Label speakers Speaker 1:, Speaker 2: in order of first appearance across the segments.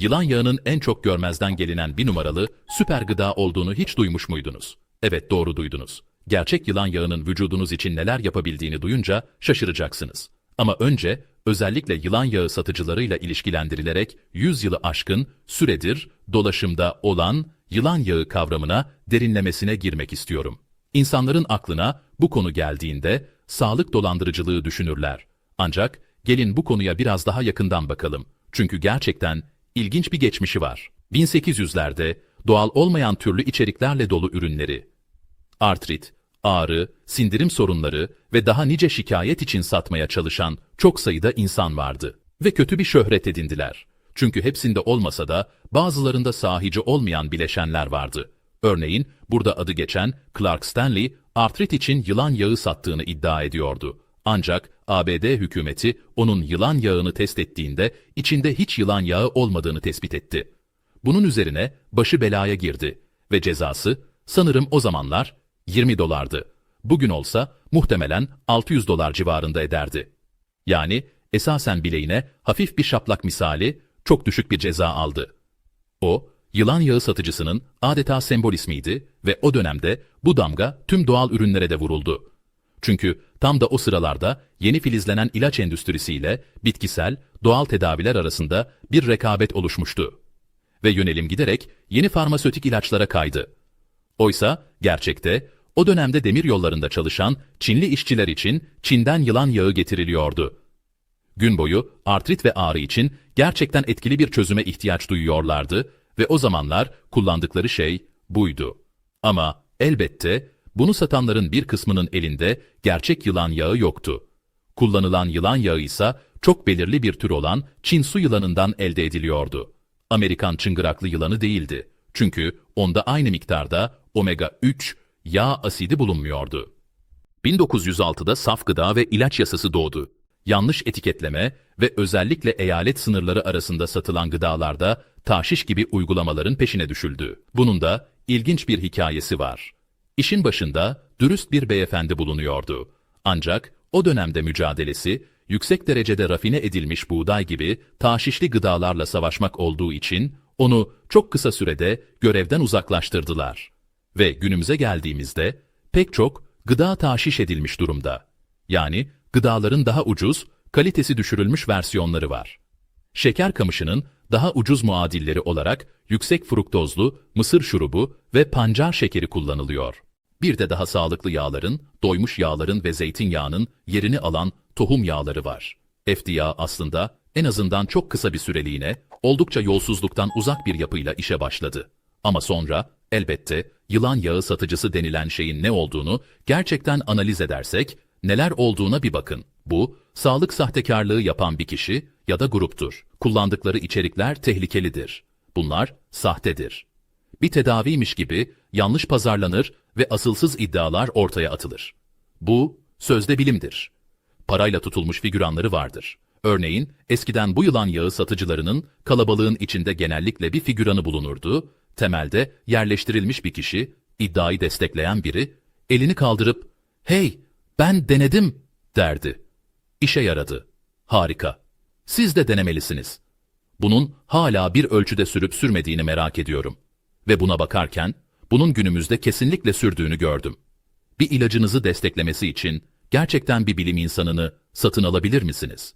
Speaker 1: Yılan yağının en çok görmezden gelinen bir numaralı süper gıda olduğunu hiç duymuş muydunuz? Evet doğru duydunuz. Gerçek yılan yağının vücudunuz için neler yapabildiğini duyunca şaşıracaksınız. Ama önce özellikle yılan yağı satıcılarıyla ilişkilendirilerek 100 yılı aşkın süredir dolaşımda olan yılan yağı kavramına derinlemesine girmek istiyorum. İnsanların aklına bu konu geldiğinde sağlık dolandırıcılığı düşünürler. Ancak gelin bu konuya biraz daha yakından bakalım. Çünkü gerçekten ilginç bir geçmişi var. 1800'lerde doğal olmayan türlü içeriklerle dolu ürünleri, artrit, ağrı, sindirim sorunları ve daha nice şikayet için satmaya çalışan çok sayıda insan vardı. Ve kötü bir şöhret edindiler. Çünkü hepsinde olmasa da bazılarında sahici olmayan bileşenler vardı. Örneğin burada adı geçen Clark Stanley, artrit için yılan yağı sattığını iddia ediyordu. Ancak ABD hükümeti onun yılan yağını test ettiğinde içinde hiç yılan yağı olmadığını tespit etti. Bunun üzerine başı belaya girdi ve cezası sanırım o zamanlar 20 dolardı. Bugün olsa muhtemelen 600 dolar civarında ederdi. Yani esasen bileğine hafif bir şaplak misali çok düşük bir ceza aldı. O, yılan yağı satıcısının adeta sembol ismiydi ve o dönemde bu damga tüm doğal ürünlere de vuruldu. Çünkü tam da o sıralarda yeni filizlenen ilaç endüstrisiyle bitkisel, doğal tedaviler arasında bir rekabet oluşmuştu. Ve yönelim giderek yeni farmasötik ilaçlara kaydı. Oysa gerçekte o dönemde demir yollarında çalışan Çinli işçiler için Çin'den yılan yağı getiriliyordu. Gün boyu artrit ve ağrı için gerçekten etkili bir çözüme ihtiyaç duyuyorlardı ve o zamanlar kullandıkları şey buydu. Ama elbette bunu satanların bir kısmının elinde gerçek yılan yağı yoktu. Kullanılan yılan yağı ise çok belirli bir tür olan Çin su yılanından elde ediliyordu. Amerikan çıngıraklı yılanı değildi. Çünkü onda aynı miktarda omega 3 yağ asidi bulunmuyordu. 1906'da saf gıda ve ilaç yasası doğdu. Yanlış etiketleme ve özellikle eyalet sınırları arasında satılan gıdalarda taşiş gibi uygulamaların peşine düşüldü. Bunun da ilginç bir hikayesi var. İşin başında dürüst bir beyefendi bulunuyordu. Ancak o dönemde mücadelesi yüksek derecede rafine edilmiş buğday gibi taşişli gıdalarla savaşmak olduğu için onu çok kısa sürede görevden uzaklaştırdılar. Ve günümüze geldiğimizde pek çok gıda taşiş edilmiş durumda. Yani gıdaların daha ucuz, kalitesi düşürülmüş versiyonları var. Şeker kamışının daha ucuz muadilleri olarak yüksek fruktozlu mısır şurubu ve pancar şekeri kullanılıyor. Bir de daha sağlıklı yağların, doymuş yağların ve zeytinyağının yerini alan tohum yağları var. FDA aslında en azından çok kısa bir süreliğine oldukça yolsuzluktan uzak bir yapıyla işe başladı. Ama sonra elbette yılan yağı satıcısı denilen şeyin ne olduğunu gerçekten analiz edersek neler olduğuna bir bakın. Bu, sağlık sahtekarlığı yapan bir kişi ya da gruptur. Kullandıkları içerikler tehlikelidir. Bunlar sahtedir. Bir tedaviymiş gibi yanlış pazarlanır ve asılsız iddialar ortaya atılır. Bu, sözde bilimdir. Parayla tutulmuş figüranları vardır. Örneğin, eskiden bu yılan yağı satıcılarının kalabalığın içinde genellikle bir figüranı bulunurdu, temelde yerleştirilmiş bir kişi, iddiayı destekleyen biri, elini kaldırıp, ''Hey, ben denedim.'' derdi. İşe yaradı. Harika. Siz de denemelisiniz. Bunun hala bir ölçüde sürüp sürmediğini merak ediyorum. Ve buna bakarken, bunun günümüzde kesinlikle sürdüğünü gördüm. Bir ilacınızı desteklemesi için gerçekten bir bilim insanını satın alabilir misiniz?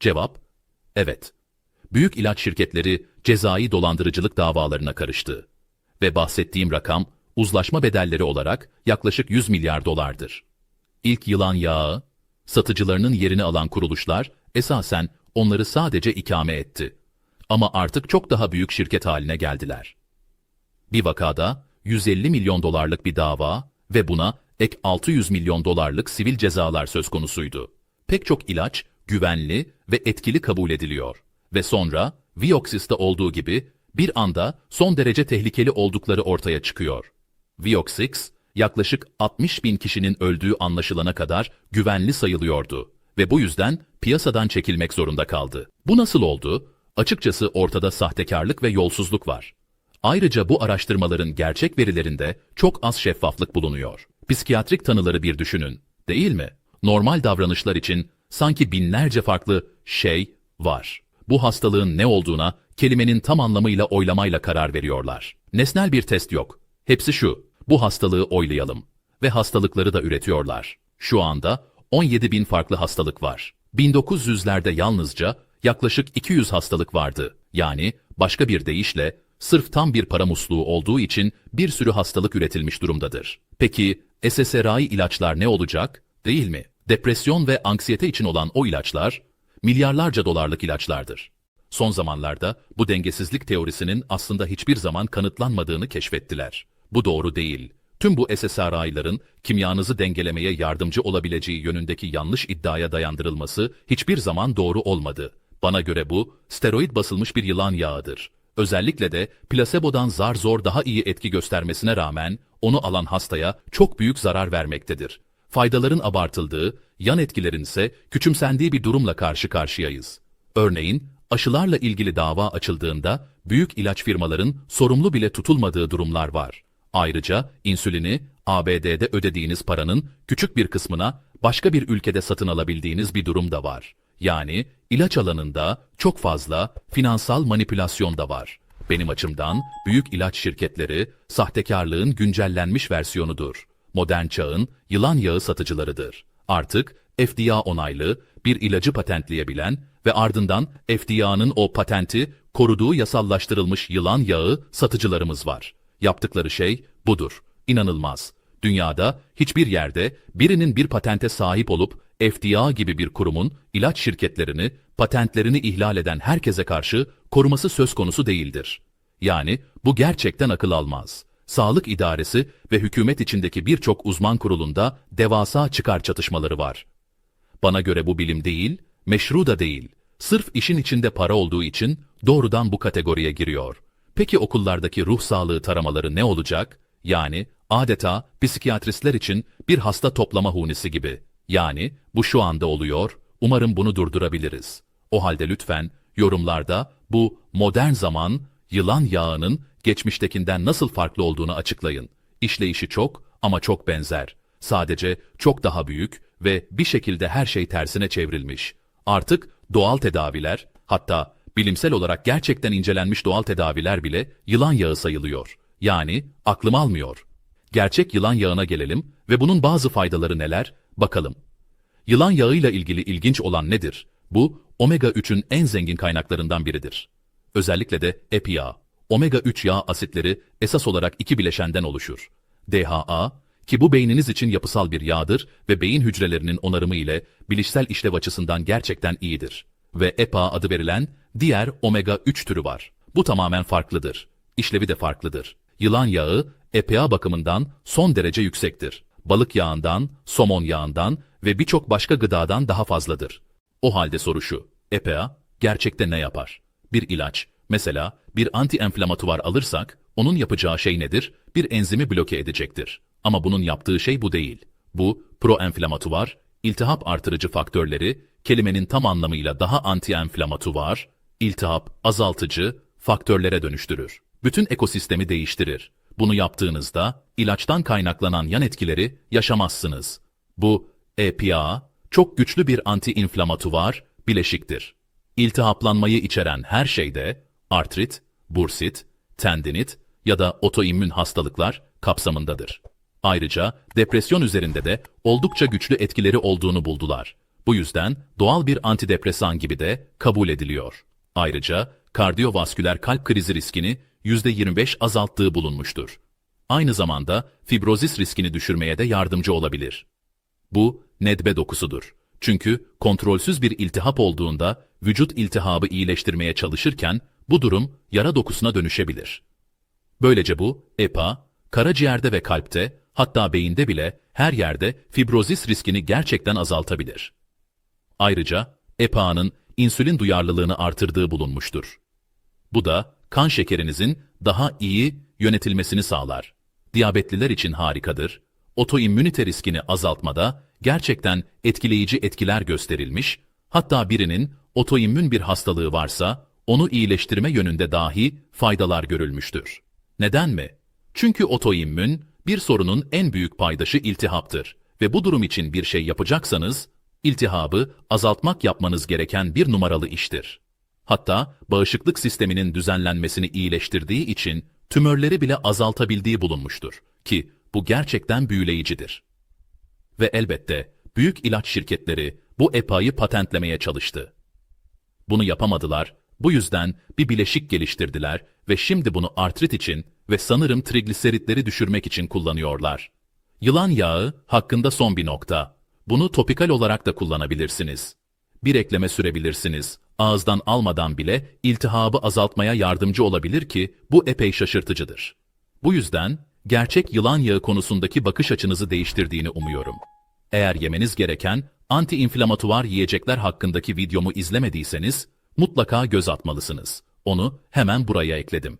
Speaker 1: Cevap, evet. Büyük ilaç şirketleri cezai dolandırıcılık davalarına karıştı. Ve bahsettiğim rakam uzlaşma bedelleri olarak yaklaşık 100 milyar dolardır. İlk yılan yağı, satıcılarının yerini alan kuruluşlar esasen onları sadece ikame etti. Ama artık çok daha büyük şirket haline geldiler. Bir vakada 150 milyon dolarlık bir dava ve buna ek 600 milyon dolarlık sivil cezalar söz konusuydu. Pek çok ilaç güvenli ve etkili kabul ediliyor ve sonra Vioxx'te olduğu gibi bir anda son derece tehlikeli oldukları ortaya çıkıyor. Vioxx yaklaşık 60 bin kişinin öldüğü anlaşılana kadar güvenli sayılıyordu ve bu yüzden piyasadan çekilmek zorunda kaldı. Bu nasıl oldu? Açıkçası ortada sahtekarlık ve yolsuzluk var. Ayrıca bu araştırmaların gerçek verilerinde çok az şeffaflık bulunuyor. Psikiyatrik tanıları bir düşünün, değil mi? Normal davranışlar için sanki binlerce farklı şey var. bu hastalığın ne olduğuna kelimenin tam anlamıyla oylamayla karar veriyorlar. Nesnel bir test yok. Hepsi şu, bu hastalığı oylayalım. Ve hastalıkları da üretiyorlar. Şu anda 17 bin farklı hastalık var. 1900'lerde yalnızca yaklaşık 200 hastalık vardı. Yani başka bir deyişle sırf tam bir para musluğu olduğu için bir sürü hastalık üretilmiş durumdadır. Peki SSRI ilaçlar ne olacak? Değil mi? Depresyon ve anksiyete için olan o ilaçlar milyarlarca dolarlık ilaçlardır. Son zamanlarda bu dengesizlik teorisinin aslında hiçbir zaman kanıtlanmadığını keşfettiler. Bu doğru değil. Tüm bu SSRI'ların kimyanızı dengelemeye yardımcı olabileceği yönündeki yanlış iddiaya dayandırılması hiçbir zaman doğru olmadı. Bana göre bu, steroid basılmış bir yılan yağıdır. Özellikle de plasebodan zar zor daha iyi etki göstermesine rağmen onu alan hastaya çok büyük zarar vermektedir. Faydaların abartıldığı, yan etkilerin ise küçümsendiği bir durumla karşı karşıyayız. Örneğin, aşılarla ilgili dava açıldığında büyük ilaç firmaların sorumlu bile tutulmadığı durumlar var. Ayrıca insülini ABD'de ödediğiniz paranın küçük bir kısmına başka bir ülkede satın alabildiğiniz bir durum da var. Yani ilaç alanında çok fazla finansal manipülasyon da var. Benim açımdan büyük ilaç şirketleri sahtekarlığın güncellenmiş versiyonudur. Modern çağın yılan yağı satıcılarıdır. Artık FDA onaylı bir ilacı patentleyebilen ve ardından FDA'nın o patenti koruduğu yasallaştırılmış yılan yağı satıcılarımız var. Yaptıkları şey budur. İnanılmaz. Dünyada hiçbir yerde birinin bir patente sahip olup FDA gibi bir kurumun ilaç şirketlerini, patentlerini ihlal eden herkese karşı koruması söz konusu değildir. Yani bu gerçekten akıl almaz. Sağlık idaresi ve hükümet içindeki birçok uzman kurulunda devasa çıkar çatışmaları var. Bana göre bu bilim değil, meşru da değil. Sırf işin içinde para olduğu için doğrudan bu kategoriye giriyor. Peki okullardaki ruh sağlığı taramaları ne olacak? Yani adeta psikiyatristler için bir hasta toplama hunisi gibi. Yani bu şu anda oluyor, umarım bunu durdurabiliriz. O halde lütfen yorumlarda bu modern zaman yılan yağının geçmiştekinden nasıl farklı olduğunu açıklayın. İşleyişi çok ama çok benzer. Sadece çok daha büyük ve bir şekilde her şey tersine çevrilmiş. Artık doğal tedaviler, hatta bilimsel olarak gerçekten incelenmiş doğal tedaviler bile yılan yağı sayılıyor. Yani aklım almıyor. Gerçek yılan yağına gelelim ve bunun bazı faydaları neler bakalım. Yılan yağıyla ilgili ilginç olan nedir? Bu omega 3'ün en zengin kaynaklarından biridir. Özellikle de epi yağı. Omega 3 yağ asitleri esas olarak iki bileşenden oluşur. DHA ki bu beyniniz için yapısal bir yağdır ve beyin hücrelerinin onarımı ile bilişsel işlev açısından gerçekten iyidir. Ve EPA adı verilen diğer omega 3 türü var. Bu tamamen farklıdır. İşlevi de farklıdır. Yılan yağı EPA bakımından son derece yüksektir. Balık yağından, somon yağından ve birçok başka gıdadan daha fazladır. O halde soru şu, EPA gerçekte ne yapar? Bir ilaç, mesela bir anti-enflamatuar alırsak, onun yapacağı şey nedir? Bir enzimi bloke edecektir. Ama bunun yaptığı şey bu değil. Bu, proenflamatuar, iltihap artırıcı faktörleri, kelimenin tam anlamıyla daha anti-enflamatuar, iltihap azaltıcı faktörlere dönüştürür. Bütün ekosistemi değiştirir. Bunu yaptığınızda ilaçtan kaynaklanan yan etkileri yaşamazsınız. Bu EPA çok güçlü bir anti-inflamatuar bileşiktir. İltihaplanmayı içeren her şeyde artrit, bursit, tendinit ya da otoimmün hastalıklar kapsamındadır. Ayrıca depresyon üzerinde de oldukça güçlü etkileri olduğunu buldular. Bu yüzden doğal bir antidepresan gibi de kabul ediliyor. Ayrıca kardiyovasküler kalp krizi riskini %25 azalttığı bulunmuştur. Aynı zamanda fibrozis riskini düşürmeye de yardımcı olabilir. Bu nedbe dokusudur. Çünkü kontrolsüz bir iltihap olduğunda vücut iltihabı iyileştirmeye çalışırken bu durum yara dokusuna dönüşebilir. Böylece bu EPA, karaciğerde ve kalpte hatta beyinde bile her yerde fibrozis riskini gerçekten azaltabilir. Ayrıca EPA'nın insülin duyarlılığını artırdığı bulunmuştur. Bu da kan şekerinizin daha iyi yönetilmesini sağlar. Diyabetliler için harikadır. Otoimmünite riskini azaltmada gerçekten etkileyici etkiler gösterilmiş, hatta birinin otoimmün bir hastalığı varsa onu iyileştirme yönünde dahi faydalar görülmüştür. Neden mi? Çünkü otoimmün bir sorunun en büyük paydaşı iltihaptır ve bu durum için bir şey yapacaksanız iltihabı azaltmak yapmanız gereken bir numaralı iştir. Hatta bağışıklık sisteminin düzenlenmesini iyileştirdiği için tümörleri bile azaltabildiği bulunmuştur ki bu gerçekten büyüleyicidir. Ve elbette büyük ilaç şirketleri bu EPA'yı patentlemeye çalıştı. Bunu yapamadılar, bu yüzden bir bileşik geliştirdiler ve şimdi bunu artrit için ve sanırım trigliseritleri düşürmek için kullanıyorlar. Yılan yağı hakkında son bir nokta. Bunu topikal olarak da kullanabilirsiniz. Bir ekleme sürebilirsiniz. Ağızdan almadan bile iltihabı azaltmaya yardımcı olabilir ki bu epey şaşırtıcıdır. Bu yüzden gerçek yılan yağı konusundaki bakış açınızı değiştirdiğini umuyorum. Eğer yemeniz gereken anti-inflamatuar yiyecekler hakkındaki videomu izlemediyseniz mutlaka göz atmalısınız. Onu hemen buraya ekledim.